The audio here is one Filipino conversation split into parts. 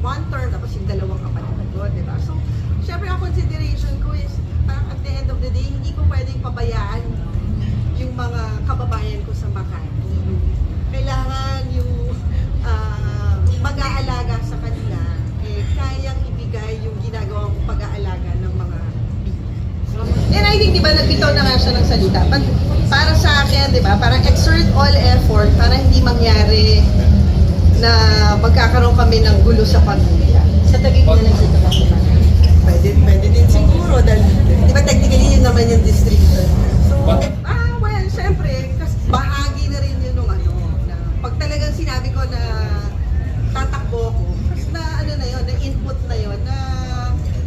one term. Tapos yung dalawang kapatid ko, di ba? So, syempre ang consideration ko is, parang at the end of the day, hindi ko pwedeng pabayaan yung mga kababayan ko sa Makati. Kailangan yung ah, mag-aalaga sa kanila, eh, kayang ibigay yung ginagawang pag-aalaga ng mga. And I think, di ba, nagbitaw na nga siya ng salita. Pag, para sa akin, di ba, parang exert all effort para hindi mangyari na magkakaroon kami ng gulo sa pamilya. Sa Taguig na lang dito kasi Pwede, pwede din siguro dahil, di ba technically yun naman yung district. So, ah, well, syempre, kas bahagi na rin yun nung ano, na pag talagang sinabi ko na tatakbo ko, kas na ano na yun, na input na yun, na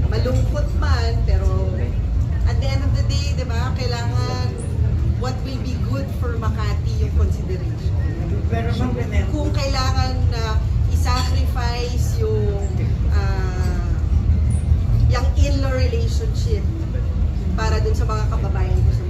malungkot man, pero at the end of the day, di ba, kailangan what will be good for Makati yung consideration. Pero ma'am, relationship para dun sa mga kababayan ko sa